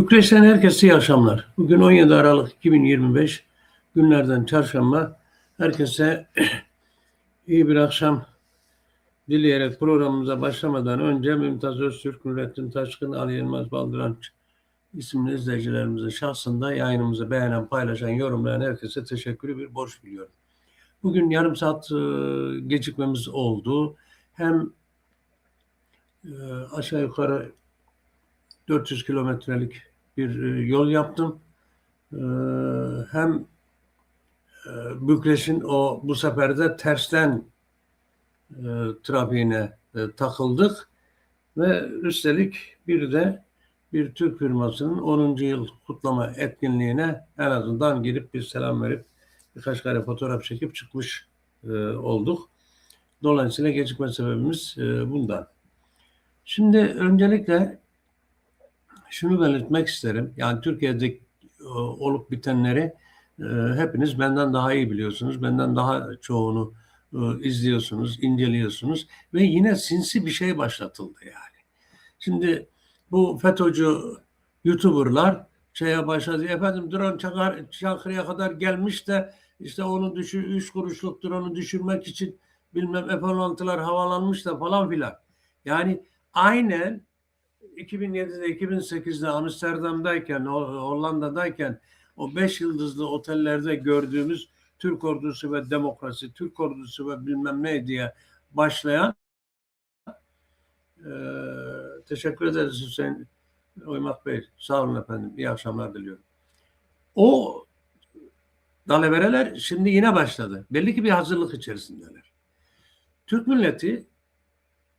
Bükreş'ten herkese iyi akşamlar. Bugün 17 Aralık 2025 günlerden çarşamba. Herkese iyi bir akşam dileyerek programımıza başlamadan önce Mümtaz Öztürk, Nurettin Taşkın, Ali Yılmaz Baldıranç isimli izleyicilerimize şahsında yayınımızı beğenen, paylaşan, yorumlayan herkese teşekkürü bir borç biliyorum. Bugün yarım saat e, gecikmemiz oldu. Hem e, aşağı yukarı 400 kilometrelik bir e, yol yaptım. E, Hem e, Bükreş'in o bu sefer de tersten trafiğine takıldık ve üstelik bir de bir Türk firmasının 10. yıl kutlama etkinliğine en azından girip bir selam verip birkaç kare fotoğraf çekip çıkmış olduk. Dolayısıyla gecikme sebebimiz bundan. Şimdi öncelikle şunu belirtmek isterim. Yani Türkiye'de e, olup bitenleri e, hepiniz benden daha iyi biliyorsunuz. Benden daha çoğunu e, izliyorsunuz, inceliyorsunuz ve yine sinsi bir şey başlatıldı yani. Şimdi bu FETÖ'cü YouTuber'lar şeye başladı. Efendim drone Çakar, Çankırı'ya kadar gelmiş de işte onu düşür, 3 kuruşluk drone'u düşürmek için bilmem F-16'lar havalanmış da falan filan. Yani aynen 2007'de 2008'de Amsterdam'dayken Hollanda'dayken o beş yıldızlı otellerde gördüğümüz Türk ordusu ve demokrasi, Türk ordusu ve bilmem ne diye başlayan e, teşekkür ederiz Hüseyin Oymak Bey. Sağ olun efendim. İyi akşamlar diliyorum. O dalavereler şimdi yine başladı. Belli ki bir hazırlık içerisindeler. Türk milleti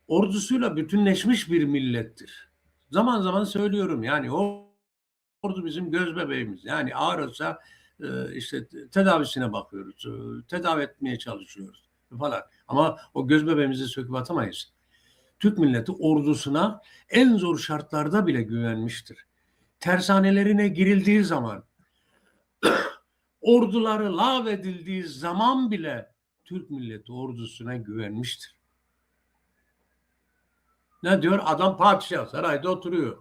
ordusuyla bütünleşmiş bir millettir. Zaman zaman söylüyorum yani ordu bizim göz bebeğimiz. Yani ağrırsa e, işte tedavisine bakıyoruz. e, Tedavi etmeye çalışıyoruz falan. Ama o göz bebeğimizi söküp atamayız. Türk milleti ordusuna en zor şartlarda bile güvenmiştir. Tersanelerine girildiği zaman orduları lağvedildiği zaman bile Türk milleti ordusuna güvenmiştir. Ne diyor? Adam padişah sarayda oturuyor.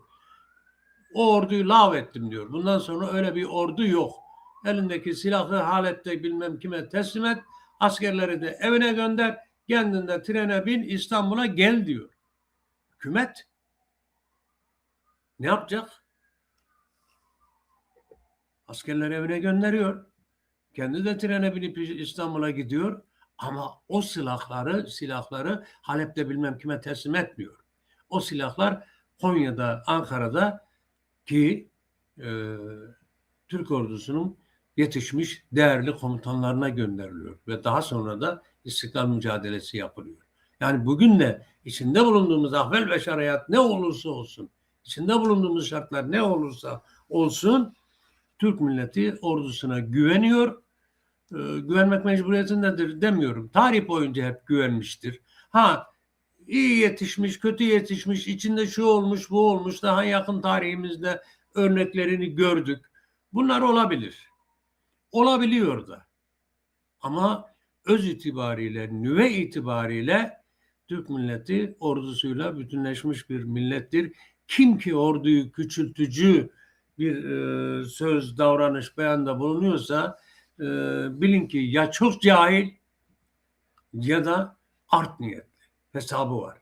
O orduyu lav ettim diyor. Bundan sonra öyle bir ordu yok. Elindeki silahlı halette bilmem kime teslim et. Askerleri de evine gönder. Kendinde trene bin İstanbul'a gel diyor. Hükümet ne yapacak? Askerleri evine gönderiyor. Kendi de trene binip İstanbul'a gidiyor. Ama o silahları, silahları Halep'te bilmem kime teslim etmiyor. O silahlar Konya'da, Ankara'da ki e, Türk ordusunun yetişmiş değerli komutanlarına gönderiliyor ve daha sonra da istiklal mücadelesi yapılıyor. Yani bugün de içinde bulunduğumuz ahvel ve şeriat ne olursa olsun, içinde bulunduğumuz şartlar ne olursa olsun Türk milleti ordusuna güveniyor. E, güvenmek mecburiyetindedir demiyorum. Tarih boyunca hep güvenmiştir. Ha iyi yetişmiş, kötü yetişmiş, içinde şu olmuş, bu olmuş. Daha yakın tarihimizde örneklerini gördük. Bunlar olabilir. Olabiliyor da. Ama öz itibariyle, nüve itibariyle Türk milleti ordusuyla bütünleşmiş bir millettir. Kim ki orduyu küçültücü bir e, söz, davranış, beyanda bulunuyorsa e, bilin ki ya çok cahil ya da art niyetli hesabı var.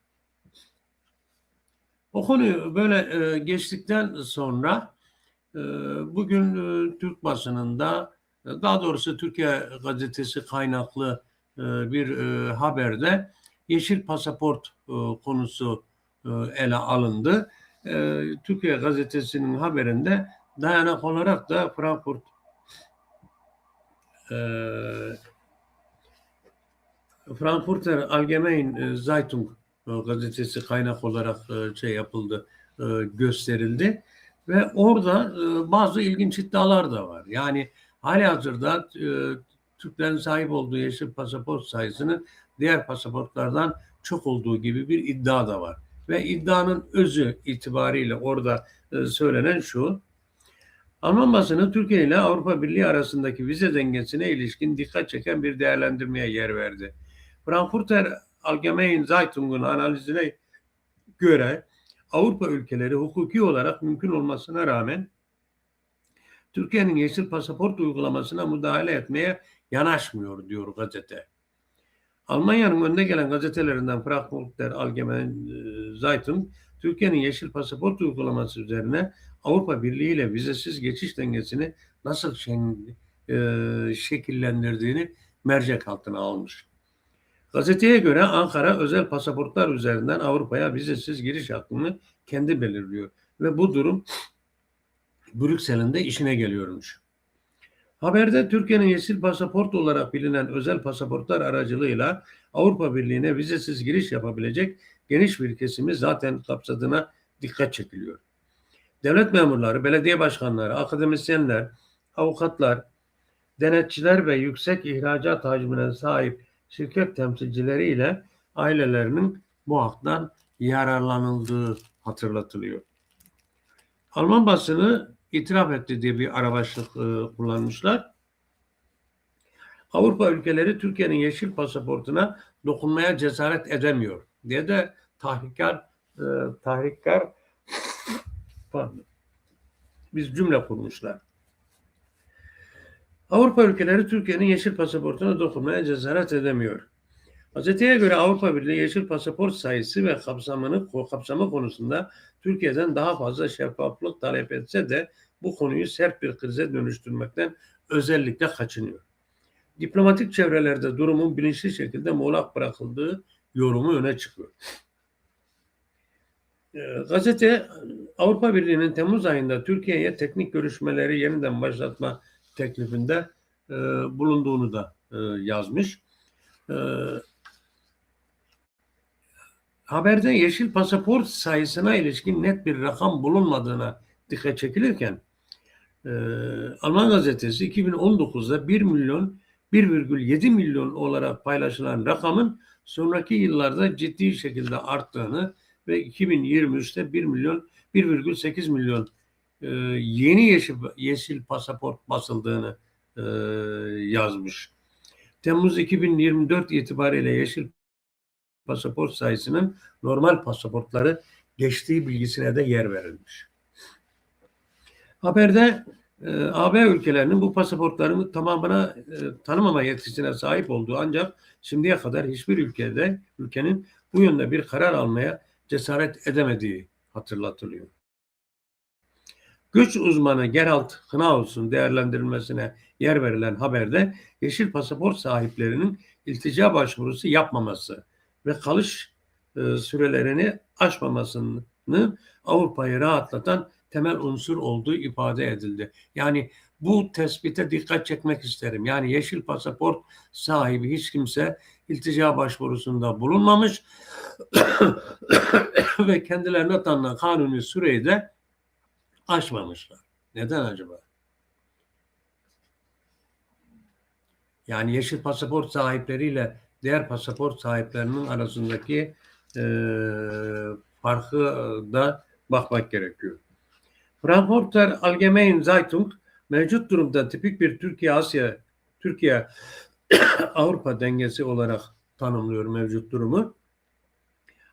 O konuyu böyle e, geçtikten sonra e, bugün e, Türk basınında e, daha doğrusu Türkiye gazetesi kaynaklı e, bir e, haberde yeşil pasaport e, konusu e, ele alındı. E, Türkiye gazetesinin haberinde dayanak olarak da Frankfurt e, Frankfurter Allgemein Zeitung e, gazetesi kaynak olarak e, şey yapıldı, e, gösterildi ve orada bazı ilginç iddialar da var. Yani hali hazırda Türklerin sahip olduğu yeşil pasaport sayısının diğer pasaportlardan çok olduğu gibi bir iddia da var. Ve iddianın özü itibariyle orada söylenen şu, Alman basını Türkiye ile Avrupa Birliği arasındaki vize dengesine ilişkin dikkat çeken bir değerlendirmeye yer verdi. Frankfurter Allgemein Zeitung'un analizine göre Avrupa ülkeleri hukuki olarak mümkün olmasına rağmen Türkiye'nin yeşil pasaport uygulamasına müdahale etmeye yanaşmıyor diyor gazete. Almanya'nın önde gelen gazetelerinden Frankfurter Allgemeine Zeitung, Türkiye'nin yeşil pasaport uygulaması üzerine Avrupa Birliği ile vizesiz geçiş dengesini nasıl e, şekillendirdiğini mercek altına almış. Gazeteye göre Ankara özel pasaportlar üzerinden Avrupa'ya vizesiz giriş hakkını kendi belirliyor ve bu durum Brüksel'in de işine geliyormuş. Haberde Türkiye'nin yeşil pasaport olarak bilinen özel pasaportlar aracılığıyla Avrupa Birliği'ne vizesiz giriş yapabilecek geniş bir kesimi zaten kapsadığına dikkat çekiliyor. Devlet memurları, belediye başkanları, akademisyenler, avukatlar, denetçiler ve yüksek ihracat hacmine sahip şirket temsilcileriyle ailelerinin bu haktan yararlanıldığı hatırlatılıyor. Alman basını itiraf etti diye bir ara başlık e, kullanmışlar. Avrupa ülkeleri Türkiye'nin yeşil pasaportuna dokunmaya cesaret edemiyor diye de tahrikkar e, tahrikkar pardon, biz cümle kurmuşlar. Avrupa ülkeleri Türkiye'nin yeşil pasaportuna dokunmaya cesaret edemiyor. Gazeteye göre Avrupa Birliği yeşil pasaport sayısı ve kapsamını kapsamı konusunda Türkiye'den daha fazla şeffaflık talep etse de bu konuyu sert bir krize dönüştürmekten özellikle kaçınıyor. Diplomatik çevrelerde durumun bilinçli şekilde muğlak bırakıldığı yorumu öne çıkıyor. Ee, Gazete Avrupa Birliği'nin Temmuz ayında Türkiye'ye teknik görüşmeleri yeniden başlatma teklifinde e, bulunduğunu da e, yazmış. E, haberde yeşil pasaport sayısına ilişkin net bir rakam bulunmadığına dikkat çekilirken e, Alman gazetesi 2019'da 1 milyon 1,7 milyon olarak paylaşılan rakamın sonraki yıllarda ciddi şekilde arttığını ve 2023'te 1 milyon 1,8 milyon e, yeni yeşil, yeşil pasaport basıldığını e, yazmış. Temmuz 2024 itibariyle yeşil pasaport sayısının normal pasaportları geçtiği bilgisine de yer verilmiş. Haberde e, AB ülkelerinin bu pasaportların tamamına e, tanımama yetkisine sahip olduğu ancak şimdiye kadar hiçbir ülkede ülkenin bu yönde bir karar almaya cesaret edemediği hatırlatılıyor. Güç uzmanı Gerald Knaus'un değerlendirilmesine yer verilen haberde yeşil pasaport sahiplerinin iltica başvurusu yapmaması ve kalış e, sürelerini aşmamasını Avrupa'yı rahatlatan temel unsur olduğu ifade edildi. Yani bu tespite dikkat çekmek isterim. Yani yeşil pasaport sahibi hiç kimse iltica başvurusunda bulunmamış ve kendilerine tanınan kanuni süreyi de aşmamışlar. Neden acaba? Yani yeşil pasaport sahipleriyle diğer pasaport sahiplerinin arasındaki e, farkı da bakmak gerekiyor. Frankfurter Allgemeine Zeitung mevcut durumda tipik bir Türkiye-Asya, Türkiye-Avrupa dengesi olarak tanımlıyor mevcut durumu.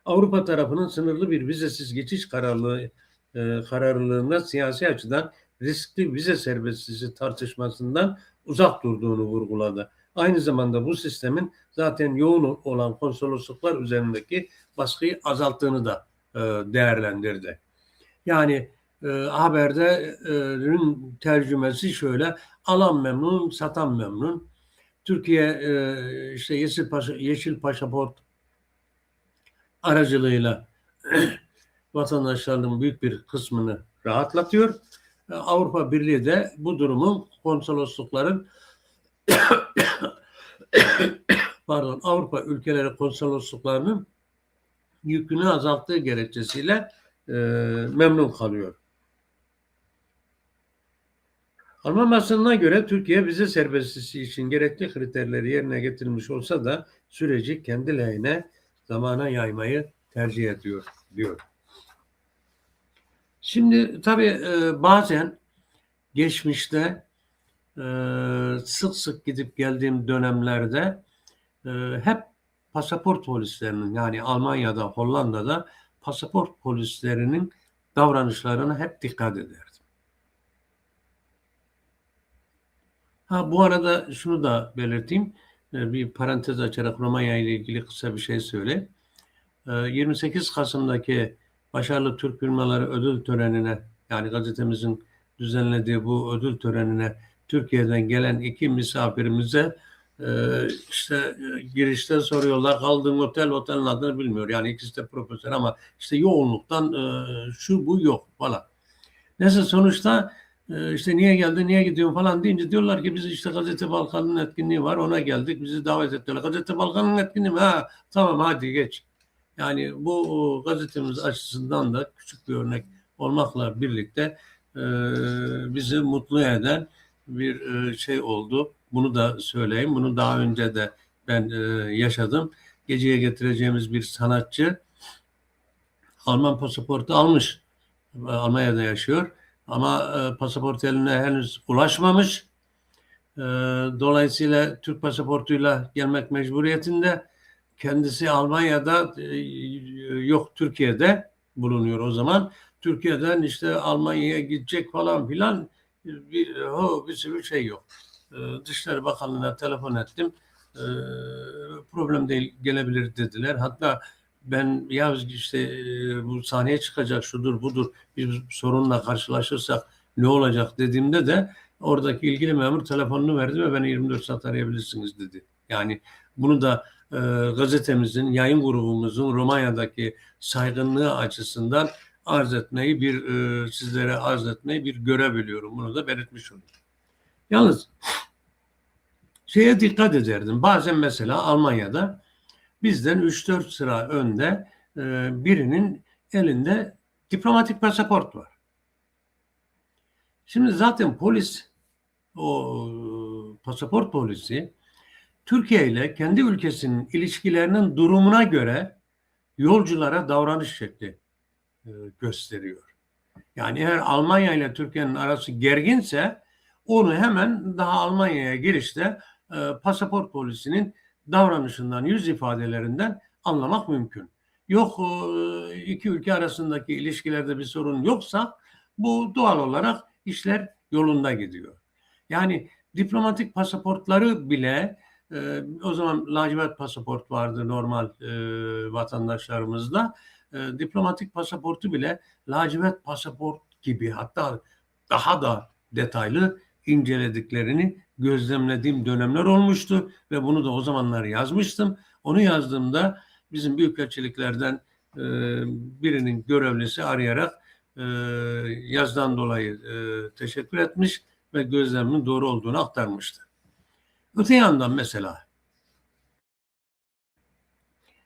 Avrupa tarafının sınırlı bir vizesiz geçiş kararlılığı e, kararlılığında siyasi açıdan riskli vize serbestliği tartışmasından uzak durduğunu vurguladı. Aynı zamanda bu sistemin zaten yoğun olan konsolosluklar üzerindeki baskıyı azalttığını da e, değerlendirdi. Yani e, haberde e, tercümesi şöyle alan memnun, satan memnun. Türkiye e, işte yeşil, paşa, yeşil pasaport aracılığıyla vatandaşlarının büyük bir kısmını rahatlatıyor. E, Avrupa Birliği de bu durumun konsoloslukların pardon Avrupa ülkeleri konsolosluklarının yükünü azalttığı gerekçesiyle e, memnun kalıyor. Alman basınına göre Türkiye vize serbestisi için gerekli kriterleri yerine getirmiş olsa da süreci kendi lehine zamana yaymayı tercih ediyor diyor. Şimdi tabii e, bazen geçmişte e, sık sık gidip geldiğim dönemlerde e, hep pasaport polislerinin yani Almanya'da, Hollanda'da pasaport polislerinin davranışlarına hep dikkat ederdim. Ha bu arada şunu da belirteyim. Bir parantez açarak Romanya ile ilgili kısa bir şey söyle. 28 Kasım'daki Başarılı Türk Firmaları ödül törenine yani gazetemizin düzenlediği bu ödül törenine Türkiye'den gelen iki misafirimize e, işte e, girişte soruyorlar kaldığım otel otelin adını bilmiyor. Yani ikisi de profesör ama işte yoğunluktan e, şu bu yok falan. Neyse sonuçta e, işte niye geldi niye gidiyorsun falan deyince diyorlar ki biz işte Gazete Balkan'ın etkinliği var ona geldik bizi davet ettiler. Gazete Balkan'ın etkinliği mi? Ha tamam hadi geç. Yani bu gazetemiz açısından da küçük bir örnek olmakla birlikte e, bizi mutlu eden bir e, şey oldu. Bunu da söyleyeyim. Bunu daha önce de ben e, yaşadım. Geceye getireceğimiz bir sanatçı Alman pasaportu almış. E, Almanya'da yaşıyor. Ama e, pasaport eline henüz ulaşmamış. E, dolayısıyla Türk pasaportuyla gelmek mecburiyetinde. Kendisi Almanya'da e, yok Türkiye'de bulunuyor o zaman. Türkiye'den işte Almanya'ya gidecek falan filan bir, o, bir sürü şey yok. E, Dışişleri Bakanlığı'na telefon ettim. E, problem değil gelebilir dediler. Hatta ben ya işte e, bu sahneye çıkacak şudur budur bir sorunla karşılaşırsak ne olacak dediğimde de oradaki ilgili memur telefonunu verdi ve beni 24 saat arayabilirsiniz dedi. Yani bunu da e, gazetemizin, yayın grubumuzun Romanya'daki saygınlığı açısından arz etmeyi bir e, sizlere arz etmeyi bir görebiliyorum. Bunu da belirtmiş olayım. Yalnız şeye dikkat ederdim. Bazen mesela Almanya'da bizden 3-4 sıra önde e, birinin elinde diplomatik pasaport var. Şimdi zaten polis o pasaport polisi Türkiye ile kendi ülkesinin ilişkilerinin durumuna göre yolculara davranış şekli e, gösteriyor. Yani eğer Almanya ile Türkiye'nin arası gerginse onu hemen daha Almanya'ya girişte e, pasaport polisinin davranışından, yüz ifadelerinden anlamak mümkün. Yok e, iki ülke arasındaki ilişkilerde bir sorun yoksa bu doğal olarak işler yolunda gidiyor. Yani diplomatik pasaportları bile e, o zaman lacivert pasaport vardı normal e, vatandaşlarımızda. E, diplomatik pasaportu bile lacivert pasaport gibi hatta daha da detaylı incelediklerini gözlemlediğim dönemler olmuştu ve bunu da o zamanlar yazmıştım. Onu yazdığımda bizim büyükelçiliklerden e, birinin görevlisi arayarak e, yazdan dolayı e, teşekkür etmiş ve gözlemimin doğru olduğunu aktarmıştı. Öte yandan mesela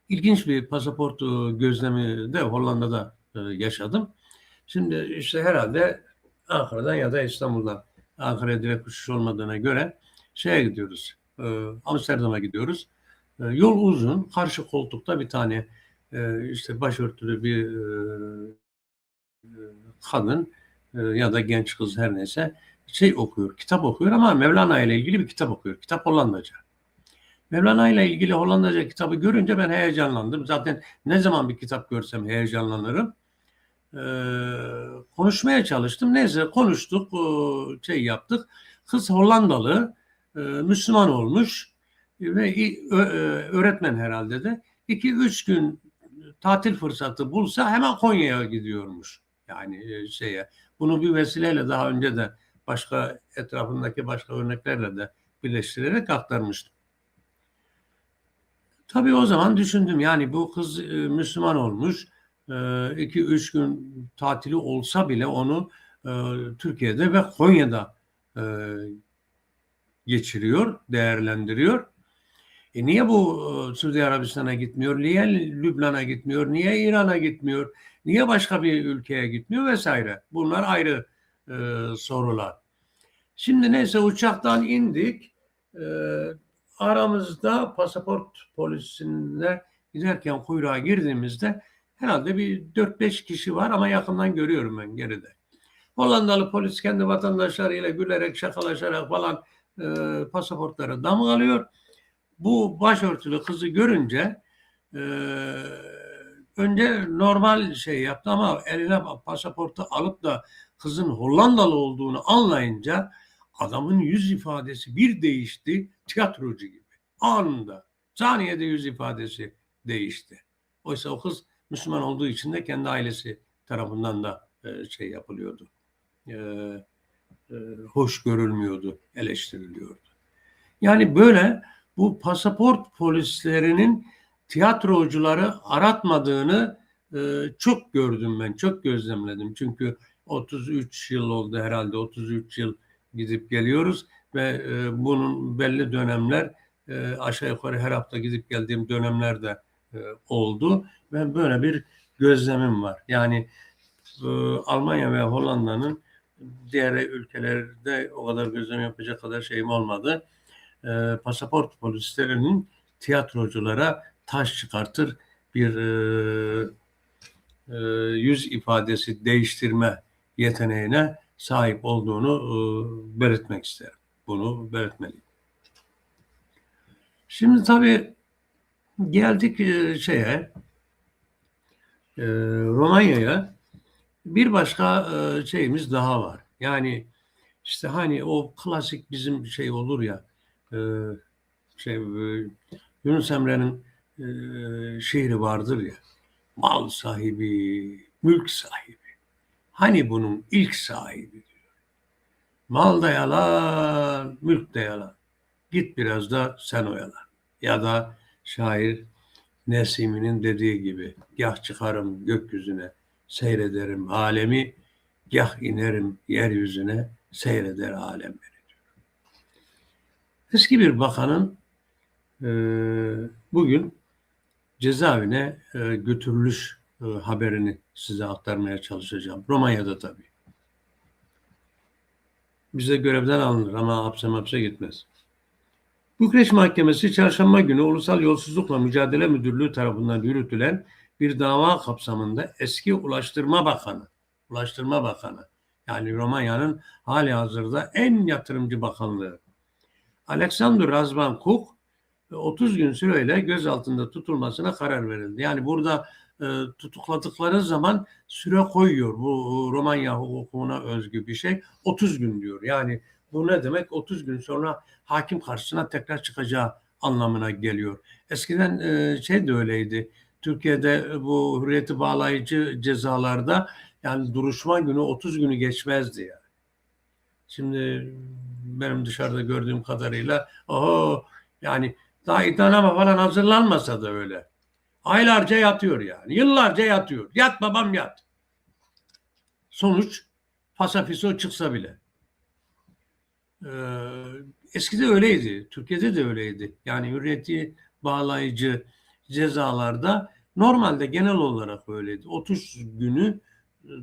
ilginç bir pasaport e, gözlemi de Hollanda'da e, yaşadım. Şimdi işte herhalde Ankara'dan ya da İstanbul'dan Ankara'ya direkt uçuş olmadığına göre şeye gidiyoruz. E, Amsterdam'a gidiyoruz. Yol uzun. Karşı koltukta bir tane işte başörtülü bir kadın ya da genç kız her neyse şey okuyor, kitap okuyor ama Mevlana ile ilgili bir kitap okuyor. Kitap Hollandaca. Mevlana ile ilgili Hollandaca kitabı görünce ben heyecanlandım. Zaten ne zaman bir kitap görsem heyecanlanırım. Ee, konuşmaya çalıştım. Neyse konuştuk, şey yaptık. Kız Hollandalı, e, Müslüman olmuş ve öğretmen herhalde de. 2-3 gün tatil fırsatı bulsa hemen Konya'ya gidiyormuş. Yani e, şeye. Bunu bir vesileyle daha önce de başka etrafındaki başka örneklerle de birleştirerek aktarmıştım. Tabii o zaman düşündüm yani bu kız e, Müslüman olmuş. 2-3 e, gün tatili olsa bile onu e, Türkiye'de ve Konya'da e, geçiriyor, değerlendiriyor. E niye bu e, Suudi Arabistan'a gitmiyor? Niye Lübnan'a gitmiyor? Niye İran'a gitmiyor? Niye başka bir ülkeye gitmiyor vesaire? Bunlar ayrı e, sorular. Şimdi neyse uçaktan indik. E, aramızda pasaport polisinde giderken kuyruğa girdiğimizde herhalde bir 4-5 kişi var ama yakından görüyorum ben geride. Hollandalı polis kendi vatandaşlarıyla gülerek şakalaşarak falan e, pasaportları damgalıyor. Bu başörtülü kızı görünce e, önce normal şey yaptı ama eline pasaportu alıp da kızın Hollandalı olduğunu anlayınca adamın yüz ifadesi bir değişti tiyatrocu gibi. Anında. Saniyede yüz ifadesi değişti. Oysa o kız Müslüman olduğu için de kendi ailesi tarafından da e, şey yapılıyordu. E, e, hoş görülmüyordu, eleştiriliyordu. Yani böyle bu pasaport polislerinin tiyatrocuları aratmadığını çok gördüm ben, çok gözlemledim. Çünkü 33 yıl oldu herhalde, 33 yıl gidip geliyoruz ve e, bunun belli dönemler e, aşağı yukarı her hafta gidip geldiğim dönemler de e, oldu ve böyle bir gözlemim var. Yani e, Almanya ve Hollanda'nın diğer ülkelerde o kadar gözlem yapacak kadar şeyim olmadı. E, pasaport polislerinin tiyatroculara taş çıkartır bir e, e, yüz ifadesi değiştirme yeteneğine sahip olduğunu e, belirtmek isterim. Bunu belirtmeliyim. Şimdi tabii geldik e, şeye e, Romanya'ya bir başka e, şeyimiz daha var. Yani işte hani o klasik bizim şey olur ya e, şey e, Yunus Emre'nin e, şiiri vardır ya mal sahibi, mülk sahibi. Hani bunun ilk sahibi diyor. Mal da yalan, mülk de yalan. Git biraz da sen oyalan. Ya da şair Nesimi'nin dediği gibi gah çıkarım gökyüzüne seyrederim alemi gah inerim yeryüzüne seyreder alemleri diyor. Eski bir bakanın e, bugün cezaevine e, götürülüş e, haberini size aktarmaya çalışacağım. Romanya'da tabii. Bize görevden alınır ama hapse hapse gitmez. Bükreş Mahkemesi çarşamba günü Ulusal Yolsuzlukla Mücadele Müdürlüğü tarafından yürütülen bir dava kapsamında eski Ulaştırma Bakanı, Ulaştırma Bakanı yani Romanya'nın hali hazırda en yatırımcı bakanlığı Alexander Razvan Kuk 30 gün süreyle gözaltında tutulmasına karar verildi. Yani burada e, tutukladıkları zaman süre koyuyor. Bu Romanya hukukuna özgü bir şey. 30 gün diyor. Yani bu ne demek? 30 gün sonra hakim karşısına tekrar çıkacağı anlamına geliyor. Eskiden e, şey de öyleydi. Türkiye'de bu hürriyeti bağlayıcı cezalarda yani duruşma günü 30 günü geçmezdi yani. Şimdi benim dışarıda gördüğüm kadarıyla oho yani daha iddianame falan hazırlanmasa da öyle. Aylarca yatıyor yani. Yıllarca yatıyor. Yat babam yat. Sonuç fasafiso çıksa bile. Ee, eskide öyleydi. Türkiye'de de öyleydi. Yani hürriyeti bağlayıcı cezalarda normalde genel olarak öyleydi. 30 günü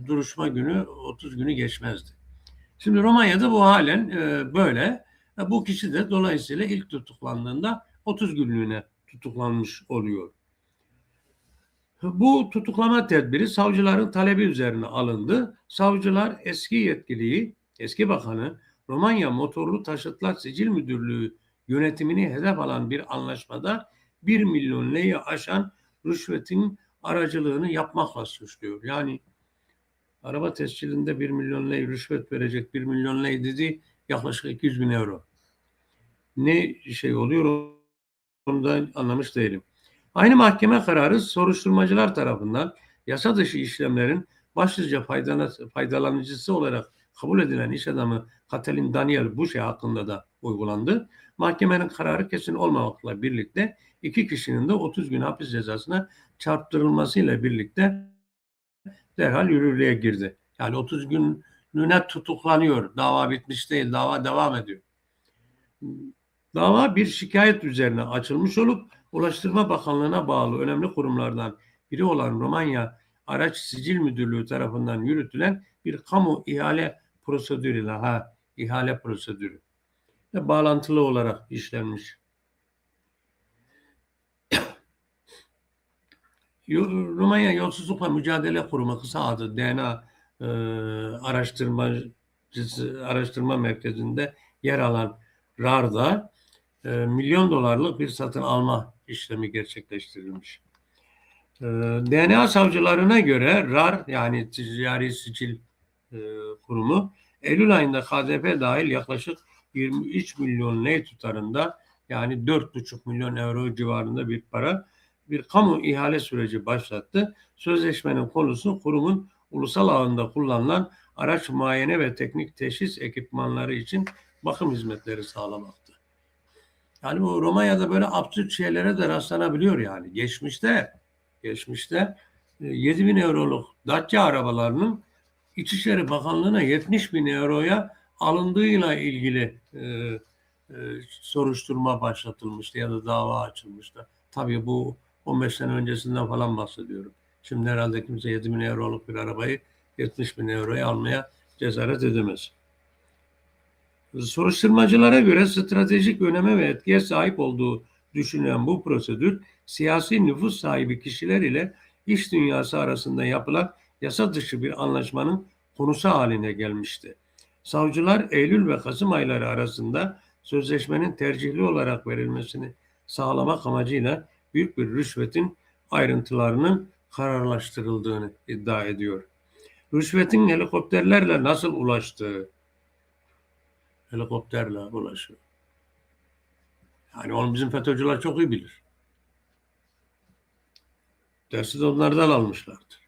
duruşma günü 30 günü geçmezdi. Şimdi Romanya'da bu halen e, böyle. E, bu kişi de dolayısıyla ilk tutuklandığında 30 günlüğüne tutuklanmış oluyor. Bu tutuklama tedbiri savcıların talebi üzerine alındı. Savcılar eski yetkiliyi, eski bakanı Romanya Motorlu Taşıtlar Sicil Müdürlüğü yönetimini hedef alan bir anlaşmada 1 milyon lirayı aşan rüşvetin aracılığını yapmakla suçluyor. Yani araba tescilinde 1 milyon lira rüşvet verecek 1 milyon lira dedi yaklaşık 200 bin euro. Ne şey oluyor onu da anlamış değilim. Aynı mahkeme kararı soruşturmacılar tarafından yasa dışı işlemlerin başlıca faydalanıcısı olarak kabul edilen iş adamı Katalin Daniel Buşe hakkında da uygulandı. Mahkemenin kararı kesin olmamakla birlikte iki kişinin de 30 gün hapis cezasına çarptırılmasıyla birlikte derhal yürürlüğe girdi. Yani 30 günlüğüne tutuklanıyor. Dava bitmiş değil, dava devam ediyor. Dava bir şikayet üzerine açılmış olup Ulaştırma Bakanlığı'na bağlı önemli kurumlardan biri olan Romanya Araç Sicil Müdürlüğü tarafından yürütülen bir kamu ihale prosedürüyle ha ihale prosedürü ve bağlantılı olarak işlenmiş. Romanya Yolsuzlukla Mücadele Kurumu kısa adı DNA e, araştırmacısı araştırma merkezinde yer alan RAR'da e, milyon dolarlık bir satın alma işlemi gerçekleştirilmiş. Ee, DNA savcılarına göre RAR yani Ticari Sicil e, Kurumu Eylül ayında KDP dahil yaklaşık 23 milyon lei tutarında yani 4,5 milyon euro civarında bir para bir kamu ihale süreci başlattı. Sözleşmenin konusu kurumun ulusal ağında kullanılan araç muayene ve teknik teşhis ekipmanları için bakım hizmetleri sağlamaktı. Yani bu Romanya'da böyle absürt şeylere de rastlanabiliyor yani. Geçmişte geçmişte 7 bin euroluk Dacia arabalarının İçişleri Bakanlığı'na 70 bin euroya alındığıyla ilgili e, e, soruşturma başlatılmıştı ya da dava açılmıştı. Tabii bu 15 sene öncesinden falan bahsediyorum. Şimdi herhalde kimse 7 bin euroluk bir arabayı 70 bin euroya almaya cesaret edemez. Soruşturmacılara göre stratejik öneme ve etkiye sahip olduğu düşünülen bu prosedür siyasi nüfus sahibi kişiler ile iş dünyası arasında yapılan yasa dışı bir anlaşmanın konusu haline gelmişti. Savcılar Eylül ve Kasım ayları arasında sözleşmenin tercihli olarak verilmesini sağlamak amacıyla büyük bir rüşvetin ayrıntılarının kararlaştırıldığını iddia ediyor. Rüşvetin helikopterlerle nasıl ulaştığı, helikopterle ulaşıyor. Yani onu bizim FETÖ'cüler çok iyi bilir. Dersi de onlardan almışlardır.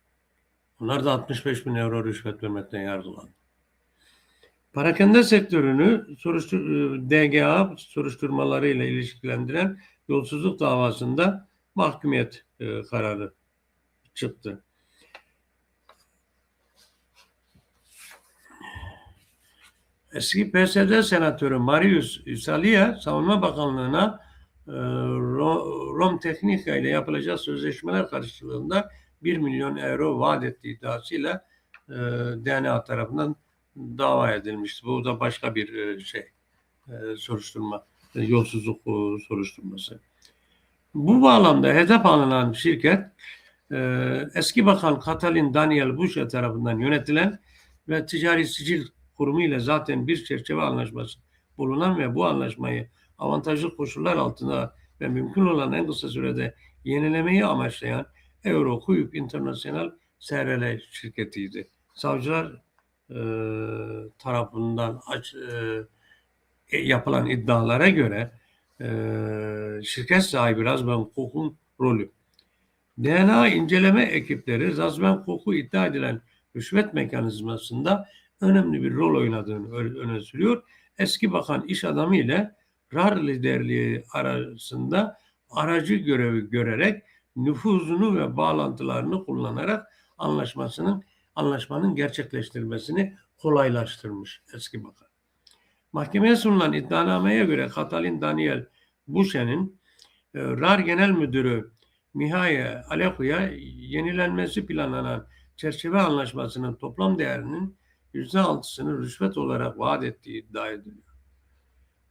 Onlar da 65 bin euro rüşvet vermekten yargılandı. Parakende sektörünü soruştur DGA soruşturmalarıyla ilişkilendiren yolsuzluk davasında mahkumiyet e, kararı çıktı. Eski PSD senatörü Marius Isalia Savunma Bakanlığı'na e, Rom Teknika ile yapılacak sözleşmeler karşılığında 1 milyon euro vaat ettiği iddiasıyla e, DNA tarafından dava edilmişti. Bu da başka bir e, şey soruşturma, yolsuzluk soruşturması. Bu bağlamda hedef alınan şirket eski bakan Katalin Daniel Busha tarafından yönetilen ve ticari sicil kurumu ile zaten bir çerçeve anlaşması bulunan ve bu anlaşmayı avantajlı koşullar altında ve mümkün olan en kısa sürede yenilemeyi amaçlayan Euro Kuyup International SRL şirketiydi. Savcılar e, tarafından aç, e, yapılan iddialara göre e, şirket sahibi Razvan Kok'un rolü. DNA inceleme ekipleri Razvan Kok'u iddia edilen rüşvet mekanizmasında önemli bir rol oynadığını öne sürüyor. Eski bakan iş adamı ile RAR liderliği arasında aracı görevi görerek nüfuzunu ve bağlantılarını kullanarak anlaşmasının anlaşmanın gerçekleştirilmesini kolaylaştırmış eski bakan. Mahkemeye sunulan iddianameye göre Katalin Daniel Buşe'nin e, RAR Genel Müdürü Mihaye Aleku'ya yenilenmesi planlanan çerçeve anlaşmasının toplam değerinin %6'sını rüşvet olarak vaat ettiği iddia ediliyor.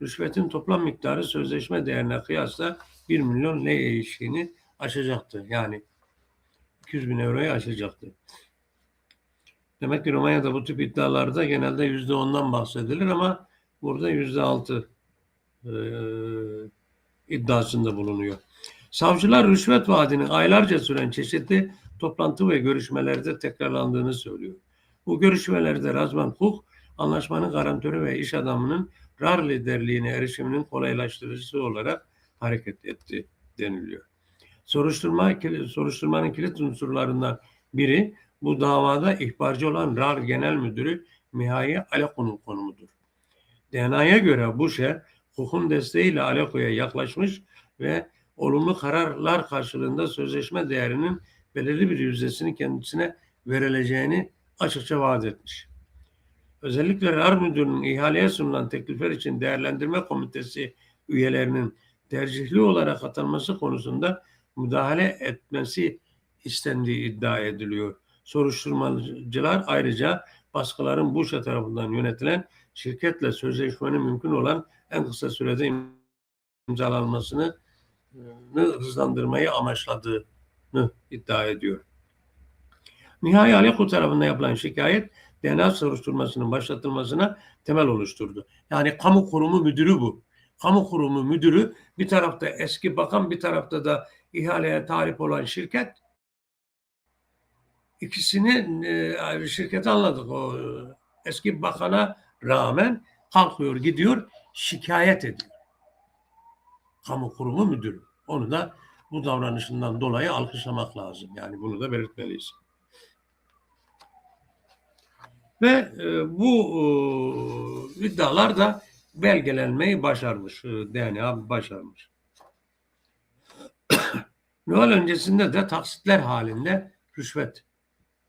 Rüşvetin toplam miktarı sözleşme değerine kıyasla 1 milyon lei eşiğini aşacaktı. Yani 200 bin euroyu aşacaktı. Demek ki Romanya'da bu tip iddialarda genelde yüzde ondan bahsedilir ama burada yüzde altı e, iddiasında bulunuyor. Savcılar rüşvet vaadinin aylarca süren çeşitli toplantı ve görüşmelerde tekrarlandığını söylüyor. Bu görüşmelerde Razvan Kuk, anlaşmanın garantörü ve iş adamının RAR liderliğine erişiminin kolaylaştırıcısı olarak hareket etti deniliyor. Soruşturma, soruşturmanın kilit unsurlarından biri bu davada ihbarcı olan RAR Genel Müdürü Mihai Aleko'nun konumudur. DNA'ya göre bu şey hukukun desteğiyle Aleko'ya yaklaşmış ve olumlu kararlar karşılığında sözleşme değerinin belirli bir yüzdesini kendisine verileceğini açıkça vaat etmiş. Özellikle RAR Müdürü'nün ihaleye sunulan teklifler için değerlendirme komitesi üyelerinin tercihli olarak atılması konusunda müdahale etmesi istendiği iddia ediliyor. Soruşturmacılar ayrıca baskıların Buşa tarafından yönetilen şirketle sözleşmenin mümkün olan en kısa sürede imzalanmasını hızlandırmayı amaçladığını iddia ediyor. Nihai Aleko tarafından yapılan şikayet DNA soruşturmasının başlatılmasına temel oluşturdu. Yani kamu kurumu müdürü bu. Kamu kurumu müdürü bir tarafta eski bakan bir tarafta da ihaleye talip olan şirket ikisini e, şirkete anladık. O e, eski bakana rağmen kalkıyor gidiyor şikayet ediyor. Kamu kurumu müdürü. Onu da bu davranışından dolayı alkışlamak lazım. Yani bunu da belirtmeliyiz. Ve e, bu e, iddialar da belgelenmeyi başarmış. E, DNA başarmış. Noel öncesinde de taksitler halinde rüşvet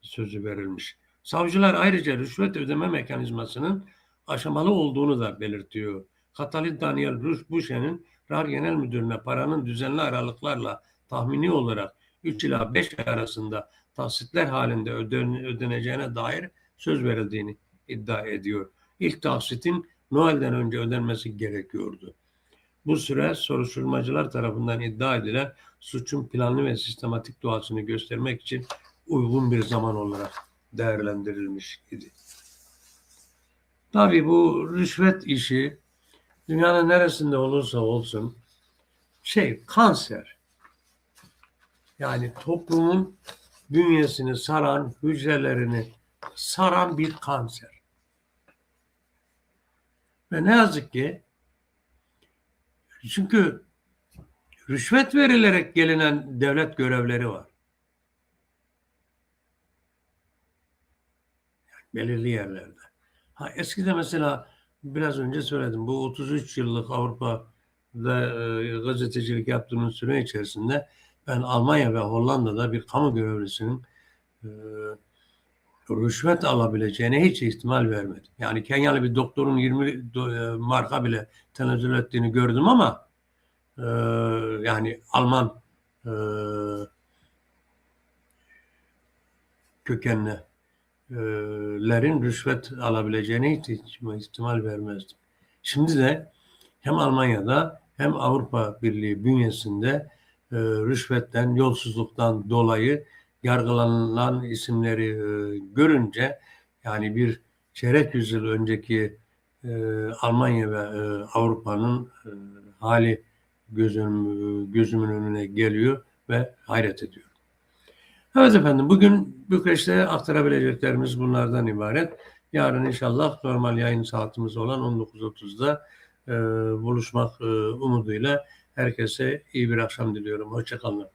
sözü verilmiş. Savcılar ayrıca rüşvet ödeme mekanizmasının aşamalı olduğunu da belirtiyor. Katalin Daniel Buşe'nin RAR Genel Müdürü'ne paranın düzenli aralıklarla tahmini olarak 3 ila 5 ay arasında taksitler halinde öden, ödeneceğine dair söz verildiğini iddia ediyor. İlk taksitin Noel'den önce ödenmesi gerekiyordu. Bu süre soruşturmacılar tarafından iddia edilen suçun planlı ve sistematik doğasını göstermek için uygun bir zaman olarak değerlendirilmiş idi. Tabii bu rüşvet işi dünyanın neresinde olursa olsun şey kanser. Yani toplumun bünyesini saran, hücrelerini saran bir kanser. Ve ne yazık ki çünkü rüşvet verilerek gelinen devlet görevleri var. belirli yerlerde. Ha, eskide mesela biraz önce söyledim bu 33 yıllık Avrupa'da e, gazetecilik yaptığımız süre içerisinde ben Almanya ve Hollanda'da bir kamu görevlisinin e, rüşvet alabileceğine hiç ihtimal vermedim. Yani Kenyalı bir doktorun 20 do, e, marka bile tenezzül ettiğini gördüm ama e, yani Alman e, kökenli lerin rüşvet alabileceğine hiç ihtimal vermezdim. Şimdi de hem Almanya'da hem Avrupa Birliği bünyesinde e, rüşvetten, yolsuzluktan dolayı yargılanılan isimleri e, görünce yani bir çeyrek yüzyıl önceki e, Almanya ve e, Avrupa'nın e, hali gözüm, gözümün önüne geliyor ve hayret ediyor. Evet efendim bugün Bükreş'te aktarabileceklerimiz bunlardan ibaret. Yarın inşallah normal yayın saatimiz olan 19.30'da e, buluşmak e, umuduyla herkese iyi bir akşam diliyorum. Hoşçakalın.